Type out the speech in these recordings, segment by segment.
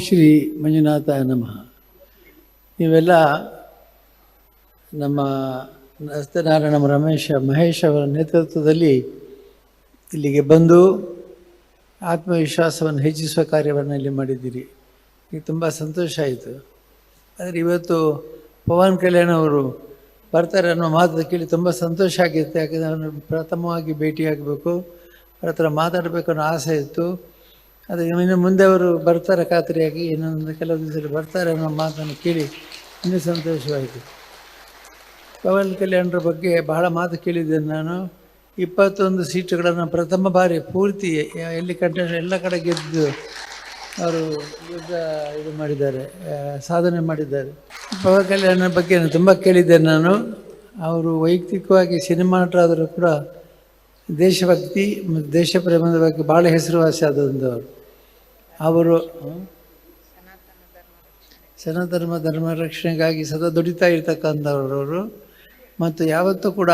ಶ್ರೀ ಮಂಜುನಾಥ ನಮಃ. ನೀವೆಲ್ಲ ನಮ್ಮ ಸತ್ಯನಾರಾಯಣ ರಮೇಶ ಮಹೇಶ್ ಅವರ ನೇತೃತ್ವದಲ್ಲಿ ಇಲ್ಲಿಗೆ ಬಂದು ಆತ್ಮವಿಶ್ವಾಸವನ್ನು ಹೆಚ್ಚಿಸುವ ಕಾರ್ಯವನ್ನು ಇಲ್ಲಿ ಮಾಡಿದ್ದೀರಿ. ನೀವು ತುಂಬ ಸಂತೋಷ ಆಯಿತು. ಆದರೆ ಇವತ್ತು ಪವನ್ ಕಲ್ಯಾಣ್ ಅವರು ಬರ್ತಾರೆ ಅನ್ನೋ ಮಾತು ಕೇಳಿ ತುಂಬ ಸಂತೋಷ ಆಗಿತ್ತು. ಯಾಕಂದರೆ ಅವನು ಪ್ರಥಮವಾಗಿ ಭೇಟಿಯಾಗಬೇಕು. ಅವ್ರ ಹತ್ರ ಮಾತಾಡಬೇಕು ಅನ್ನೋ ಆಸೆ ಇತ್ತು. ಅದು, ಇನ್ನು ಮುಂದೆ ಅವರು ಬರ್ತಾರೆ ಖಾತ್ರಿಯಾಗಿ, ಇನ್ನೊಂದು ಕೆಲವು ದಿವಸ ಬರ್ತಾರೆ ಅನ್ನೋ ಮಾತನ್ನು ಕೇಳಿ ಇನ್ನೂ ಸಂತೋಷವಾಯಿತು. ಪವನ್ ಕಲ್ಯಾಣರ ಬಗ್ಗೆ ಬಹಳ ಮಾತು ಕೇಳಿದ್ದೇನೆ ನಾನು. ಇಪ್ಪತ್ತೊಂದು ಸೀಟುಗಳನ್ನು ಪ್ರಥಮ ಬಾರಿ ಪೂರ್ತಿ ಎಲ್ಲಿ ಕಂಟೆಸ್ಟ್ ಎಲ್ಲ ಕಡೆ ಗೆದ್ದು ಅವರು ಯುದ್ಧ ಇದು ಮಾಡಿದ್ದಾರೆ ಸಾಧನೆ ಮಾಡಿದ್ದಾರೆ. ಪವನ್ ಕಲ್ಯಾಣ ಬಗ್ಗೆ ತುಂಬ ಕೇಳಿದ್ದೇನೆ ನಾನು. ಅವರು ವೈಯಕ್ತಿಕವಾಗಿ ಸಿನಿಮಾ ನಟರಾದರೂ ಕೂಡ ದೇಶಭಕ್ತಿ ದೇಶ ಪ್ರೇಮದ ಬಗ್ಗೆ ಭಾಳ ಹೆಸರುವಾಸಿ ಆದಂಥವ್ರು ಅವರು. ಅವರು ಸನಾತನ ಧರ್ಮ ರಕ್ಷಣೆಗಾಗಿ ಸದಾ ದುಡಿತಾ ಇರ್ತಕ್ಕಂಥವ್ರವರು. ಮತ್ತು ಯಾವತ್ತೂ ಕೂಡ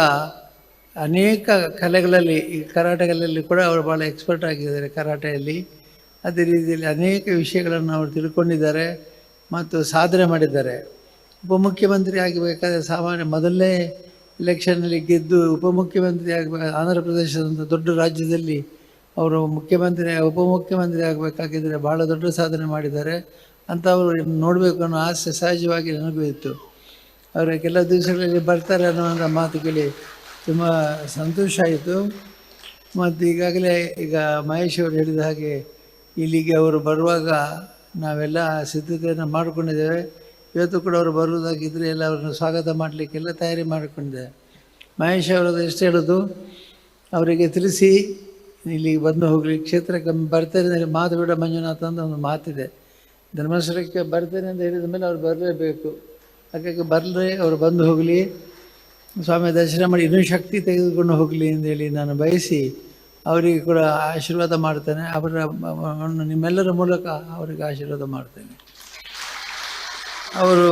ಅನೇಕ ಕಲೆಗಳಲ್ಲಿ, ಈ ಕರಾಟೆಗಳಲ್ಲಿ ಕೂಡ ಅವರು ಭಾಳ ಎಕ್ಸ್ಪರ್ಟ್ ಆಗಿದ್ದಾರೆ ಕರಾಟೆಯಲ್ಲಿ. ಅದೇ ರೀತಿಯಲ್ಲಿ ಅನೇಕ ವಿಷಯಗಳನ್ನು ಅವರು ತಿಳ್ಕೊಂಡಿದ್ದಾರೆ ಮತ್ತು ಸಾಧನೆ ಮಾಡಿದ್ದಾರೆ. ಉಪಮುಖ್ಯಮಂತ್ರಿ ಆಗಬೇಕಾದ್ರೆ ಸಾಮಾನ್ಯ ಮೊದಲನೇ ಎಲೆಕ್ಷನ್ನಲ್ಲಿ ಗೆದ್ದು ಉಪಮುಖ್ಯಮಂತ್ರಿ ಆಗಬೇಕು ಆಂಧ್ರ ಪ್ರದೇಶದಂಥ ದೊಡ್ಡ ರಾಜ್ಯದಲ್ಲಿ ಅವರು ಮುಖ್ಯಮಂತ್ರಿ, ಉಪಮುಖ್ಯಮಂತ್ರಿ ಆಗಬೇಕಾಗಿದ್ದರೆ ಭಾಳ ದೊಡ್ಡ ಸಾಧನೆ ಮಾಡಿದ್ದಾರೆ. ಅಂತ ಅವರು ನೋಡಬೇಕು ಅನ್ನೋ ಆಸೆ ಸಹಜವಾಗಿ ನನಗೂ ಇತ್ತು. ಅವರ ಕೆಲವು ದಿವಸಗಳಲ್ಲಿ ಬರ್ತಾರೆ ಅನ್ನೋ ಮಾತು ಕೇಳಿ ತುಂಬ ಸಂತೋಷ ಆಯಿತು. ಮತ್ತು ಈಗಾಗಲೇ ಈಗ ಮಹೇಶ್ ಅವರು ಹೇಳಿದ ಹಾಗೆ ಇಲ್ಲಿಗೆ ಅವರು ಬರುವಾಗ ನಾವೆಲ್ಲ ಸಿದ್ಧತೆಯನ್ನು ಮಾಡಿಕೊಂಡಿದ್ದೇವೆ. ಇವತ್ತು ಕೂಡ ಅವರು ಬರುವುದಾಗಿದ್ದರೆ ಎಲ್ಲ ಅವ್ರನ್ನ ಸ್ವಾಗತ ಮಾಡಲಿಕ್ಕೆಲ್ಲ ತಯಾರಿ ಮಾಡಿಕೊಂಡೆ ಮಹೇಶ್ ಅವರದ್ದು ಎಷ್ಟು ಹೇಳೋದು? ಅವರಿಗೆ ತಿಳಿಸಿ, ಇಲ್ಲಿಗೆ ಬಂದು ಹೋಗಲಿ. ಕ್ಷೇತ್ರಕ್ಕೆ ಬರ್ತೇನೆ ಮಾತು ಬಿಡ ಮಂಜುನಾಥ ಅಂತ ಒಂದು ಮಾತಿದೆ. ಧರ್ಮಸ್ಥಳಕ್ಕೆ ಬರ್ತೇನೆ ಅಂತ ಹೇಳಿದ ಮೇಲೆ ಅವ್ರು ಬರಲೇಬೇಕು. ಹಾಗಾಗಿ ಬರಲಿ, ಅವರು ಬಂದು ಹೋಗಲಿ. ಸ್ವಾಮಿ ದರ್ಶನ ಮಾಡಿ, ಇನ್ನೂ ಶಕ್ತಿ ತೆಗೆದುಕೊಂಡು ಹೋಗಲಿ ಅಂತೇಳಿ ನಾನು ಬಯಸಿ ಅವರಿಗೆ ಕೂಡ ಆಶೀರ್ವಾದ ಮಾಡ್ತೇನೆ. ಅವರ ನಿಮ್ಮೆಲ್ಲರ ಮೂಲಕ ಅವರಿಗೆ ಆಶೀರ್ವಾದ ಮಾಡ್ತೇನೆ. ಅವರು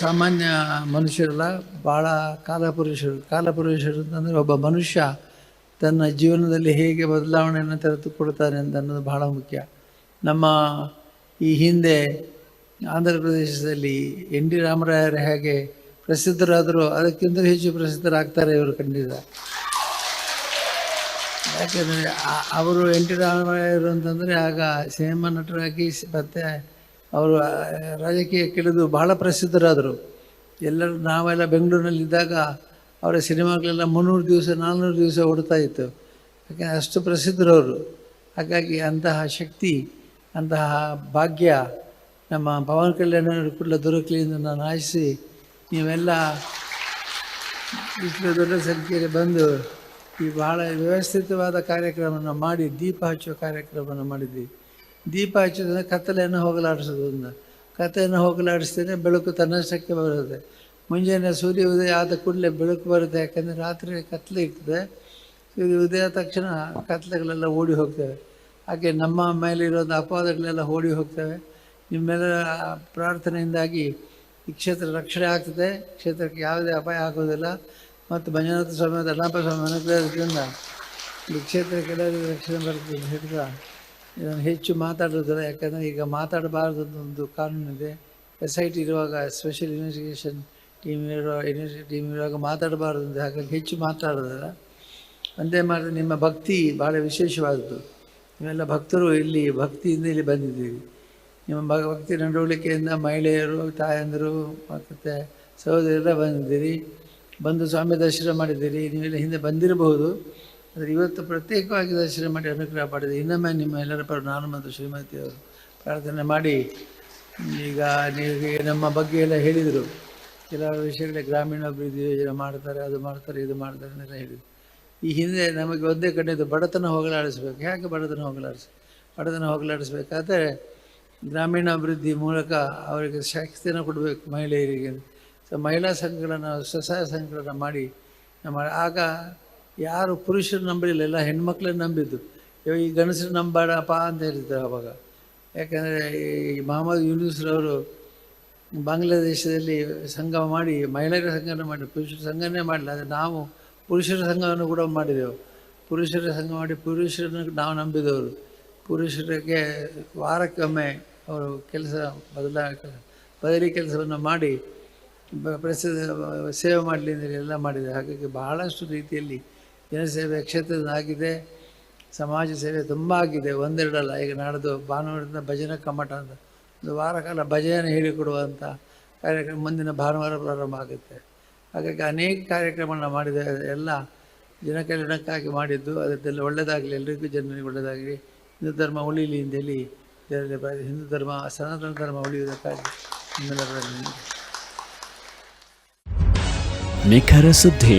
ಸಾಮಾನ್ಯ ಮನುಷ್ಯರಲ್ಲ ಭಾಳ ಕಾಲಪುರುಷರು. ಕಾಲಪುರುಷರು ಅಂತಂದರೆ ಒಬ್ಬ ಮನುಷ್ಯ ತನ್ನ ಜೀವನದಲ್ಲಿ ಹೇಗೆ ಬದಲಾವಣೆಯನ್ನು ತೆರೆದುಕೊಡ್ತಾನೆ ಅಂತ ಅನ್ನೋದು ಬಹಳ ಮುಖ್ಯ. ನಮ್ಮ ಈ ಹಿಂದೆ ಆಂಧ್ರ ಪ್ರದೇಶದಲ್ಲಿ ಎನ್ ಡಿ ರಾಮರಾಯರು ಹೇಗೆ ಪ್ರಸಿದ್ಧರಾದರೂ ಅದಕ್ಕಿಂತ ಹೆಚ್ಚು ಪ್ರಸಿದ್ಧರಾಗ್ತಾರೆ ಇವರು ಖಂಡಿತ. ಯಾಕೆಂದರೆ ಅವರು ಎನ್ ಟಿ ರಾಮರಾಯರು ಅಂತಂದರೆ ಆಗ ಸಿನಿಮಾ ನಟರಾಗಿ ಮತ್ತು ಮತ್ತೆ ಅವರು ರಾಜಕೀಯ ರಾಜಕೀಯಕ್ಕಿಳಿದು ಬಹಳ ಪ್ರಸಿದ್ಧರಾದರು. ಎಲ್ಲರೂ ನಾವೆಲ್ಲ ಬೆಂಗಳೂರಿನಲ್ಲಿದ್ದಾಗ ಅವರ ಸಿನಿಮಾಗಳೆಲ್ಲ ಮುನ್ನೂರು ದಿವಸ ನಾನ್ನೂರು ದಿವಸ ಓಡ್ತಾ ಇತ್ತು. ಯಾಕೆಂದರೆ ಅಷ್ಟು ಪ್ರಸಿದ್ಧರವರು. ಹಾಗಾಗಿ ಅಂತಹ ಶಕ್ತಿ, ಅಂತಹ ಭಾಗ್ಯ ನಮ್ಮ ಪವನ್ ಕಲ್ಯಾಣ ಕೂಡ ದೊರಕಲಿ ಎಂದು ನಾನು ಆಶಿಸಿ, ನೀವೆಲ್ಲ ಇಷ್ಟು ದೊಡ್ಡ ಸಂಖ್ಯೆಯಲ್ಲಿ ಬಂದು ಈ ಬಹಳ ವ್ಯವಸ್ಥಿತವಾದ ಕಾರ್ಯಕ್ರಮವನ್ನು ಮಾಡಿ, ದೀಪ ಹಚ್ಚುವ ಕಾರ್ಯಕ್ರಮವನ್ನು ಮಾಡಿದ್ವಿ ದೀಪ ಹಚ್ಚೋದ್ರೆ ಕತ್ತಲೆಯನ್ನು ಹೋಗಲಾಡಿಸೋದು ಒಂದು ಕತ್ತಲೆಯನ್ನು ಹೋಗಲಾಡಿಸ್ತೇನೆ, ಬೆಳಕು ತನ್ನಷ್ಟಕ್ಕೆ ಬರುತ್ತೆ. ಮುಂಜಾನೆ ಸೂರ್ಯ ಉದಯ ಆದ ಕೂಡಲೇ ಬೆಳಕು ಬರುತ್ತೆ, ಯಾಕೆಂದರೆ ರಾತ್ರಿ ಕತ್ತಲೆ ಇರ್ತದೆ. ಸೂರ್ಯ ಉದಯ ತಕ್ಷಣ ಕತ್ತಲೆಗಳೆಲ್ಲ ಓಡಿ ಹೋಗ್ತವೆ. ಹಾಗೆ ನಮ್ಮ ಮೇಲಿರೋದು ಅಪವಾದಗಳೆಲ್ಲ ಓಡಿ ಹೋಗ್ತವೆ. ನಿಮ್ಮೆಲ್ಲ ಪ್ರಾರ್ಥನೆಯಿಂದಾಗಿ ಈ ಕ್ಷೇತ್ರ ರಕ್ಷಣೆ ಆಗ್ತದೆ. ಕ್ಷೇತ್ರಕ್ಕೆ ಯಾವುದೇ ಅಪಾಯ ಆಗೋದಿಲ್ಲ. ಮತ್ತು ಮಂಜುನಾಥ ಸ್ವಾಮಿ ಅಲ್ಲಾಪ ಸ್ವಾಮಿ ಅನುಗ್ರಹದಿಂದ ಈ ಕ್ಷೇತ್ರಕ್ಕೆಲ್ಲ ರಕ್ಷಣೆ ಬರ್ತದೆ ಹೇಳ್ತಾ ಇದನ್ನು ಹೆಚ್ಚು ಮಾತಾಡೋದಿಲ್ಲ, ಯಾಕಂದರೆ ಈಗ ಮಾತಾಡಬಾರ್ದು ಅಂತ ಒಂದು ಕಾನೂನಿದೆ ಎಸ್ ಐ ಟಿ ಇರುವಾಗ ಸ್ಪೆಷಲ್ ಇನ್ವೆಸ್ಟಿಗೇಷನ್ ಟೀಮ್ ಇರುವ ಇನ್ವೆಸ್ಟಿ ಟೀಮ್ ಇರುವಾಗ ಮಾತಾಡಬಾರ್ದು ಅಂತ ಹಾಗಾಗಿ ಹೆಚ್ಚು ಮಾತಾಡೋದಿಲ್ಲ. ಒಂದೇ ಮಾಡಿದ್ರೆ ನಿಮ್ಮ ಭಕ್ತಿ ಭಾಳ ವಿಶೇಷವಾದದ್ದು. ನೀವೆಲ್ಲ ಭಕ್ತರು ಇಲ್ಲಿ, ಭಕ್ತಿಯಿಂದ ಇಲ್ಲಿ ಬಂದಿದ್ದೀವಿ ನಿಮ್ಮ ಭಕ್ತಿ ನಡವಳಿಕೆಯಿಂದ ಮಹಿಳೆಯರು, ತಾಯಂದರು, ಮತ್ತು ಸಹೋದರರೆಲ್ಲ ಬಂದಿದ್ದೀರಿ. ಬಂದು ಸ್ವಾಮಿ ದರ್ಶನ ಮಾಡಿದ್ದೀರಿ. ನೀವೆಲ್ಲ ಹಿಂದೆ ಬಂದಿರಬಹುದು. ಆದರೆ ಇವತ್ತು ಪ್ರತ್ಯೇಕವಾಗಿ ದರ್ಶನ ಮಾಡಿ ಅನುಗ್ರಹ ಮಾಡಿದೆ ಇನ್ನೊಮ್ಮೆ ನಿಮ್ಮ ಎಲ್ಲರ ಪರ ನಾನು ಮತ್ತು ಶ್ರೀಮತಿಯವರು ಪ್ರಾರ್ಥನೆ ಮಾಡಿ. ಈಗ ನೀವು ನಮ್ಮ ಬಗ್ಗೆ ಎಲ್ಲ ಹೇಳಿದರು. ಕೆಲವು ವಿಷಯಗಳೇ ಗ್ರಾಮೀಣಾಭಿವೃದ್ಧಿ ಯೋಜನೆ ಮಾಡ್ತಾರೆ, ಅದು ಮಾಡ್ತಾರೆ, ಇದು ಮಾಡ್ತಾರೆ ಅಂತೆಲ್ಲ ಹೇಳಿದರು. ಈ ಹಿಂದೆ ನಮಗೆ ಒಂದೇ ಕಡೆದು ಬಡತನ ಹೋಗಲಾಡಿಸ್ಬೇಕು. ಯಾಕೆ ಬಡತನ ಹೋಗಲಾಡಿಸ್, ಬಡತನ ಹೋಗಲಾಡಿಸ್ಬೇಕಾದ್ರೆ ಗ್ರಾಮೀಣಾಭಿವೃದ್ಧಿ ಮೂಲಕ ಅವರಿಗೆ ಶಕ್ತಿಯನ್ನು ಕೊಡಬೇಕು ಮಹಿಳೆಯರಿಗೆ. ಸೊ ಮಹಿಳಾ ಸಂಘಗಳನ್ನು, ಸ್ವಸಹಾಯ ಸಂಘಗಳನ್ನು ಮಾಡಿ, ನಮ್ಮ ಆಗ ಯಾರು ಪುರುಷರು ನಂಬಲಿಲ್ಲ, ಎಲ್ಲ ಹೆಣ್ಮಕ್ಳನ್ನ ನಂಬಿದ್ದು. ಈ ಗಣಸರು ನಂಬಾಡಪ್ಪ ಅಂತ ಹೇಳಿದ್ರು ಅವಾಗ. ಯಾಕಂದರೆ ಈ ಮಹಮ್ಮದ್ ಯೂನಿಸ್ರವರು ಬಾಂಗ್ಲಾದೇಶದಲ್ಲಿ ಸಂಘ ಮಾಡಿ, ಮಹಿಳೆಯರ ಸಂಘನ ಮಾಡಿ, ಪುರುಷರ ಸಂಘನೇ ಮಾಡಲಿಲ್ಲ. ಆದರೆ ನಾವು ಪುರುಷರ ಸಂಘವನ್ನು ಕೂಡ ಮಾಡಿದೆವು. ಪುರುಷರ ಸಂಘ ಮಾಡಿ ಪುರುಷರನ್ನು ನಾವು ನಂಬಿದವರು. ಪುರುಷರಿಗೆ ವಾರಕ್ಕೊಮ್ಮೆ ಅವರು ಕೆಲಸ ಬದಲ ಬದಲಿ ಕೆಲಸವನ್ನು ಮಾಡಿ, ಪ್ರಸಿದ್ಧ ಸೇವೆ ಮಾಡಲಿ ಅಂದರೆ ಎಲ್ಲ ಮಾಡಿದೆ ಹಾಗಾಗಿ ಬಹಳಷ್ಟು ರೀತಿಯಲ್ಲಿ ಜನಸೇವೆ ಕ್ಷೇತ್ರದಾಗಿದೆ ಸಮಾಜ ಸೇವೆ ತುಂಬ ಆಗಿದೆ. ಒಂದೆರಡಲ್ಲ, ಈಗ ನಾಡ್ದು ಭಾನುವಾರದಿಂದ ಭಜನೆ ಕಮ್ಮಟ ಅಂತ. ಒಂದು ವಾರ ಕಾಲ ಭಜನೆ ಹೇಳಿಕೊಡುವಂಥ ಕಾರ್ಯಕ್ರಮ ಮುಂದಿನ ಭಾನುವಾರ ಪ್ರಾರಂಭ ಆಗುತ್ತೆ. ಹಾಗಾಗಿ ಅನೇಕ ಕಾರ್ಯಕ್ರಮಗಳನ್ನ ಮಾಡಿದ, ಎಲ್ಲ ಜನ ಕಲ್ಯಾಣಕ್ಕಾಗಿ ಮಾಡಿದ್ದು, ಅದಕ್ಕೆಲ್ಲ ಒಳ್ಳೆಯದಾಗಲಿ ಎಲ್ಲರಿಗೂ ಜನರಿಗೆ ಒಳ್ಳೆಯದಾಗಲಿ ಹಿಂದೂ ಧರ್ಮ ಉಳಿಯಲಿ ಅಂತ ಹೇಳಿ ಹಿಂದೂ ಧರ್ಮ, ಸನಾತನ ಧರ್ಮ ಉಳಿಯುವುದಕ್ಕಾಗಿ ನಿಖರ ಸುದ್ದಿ.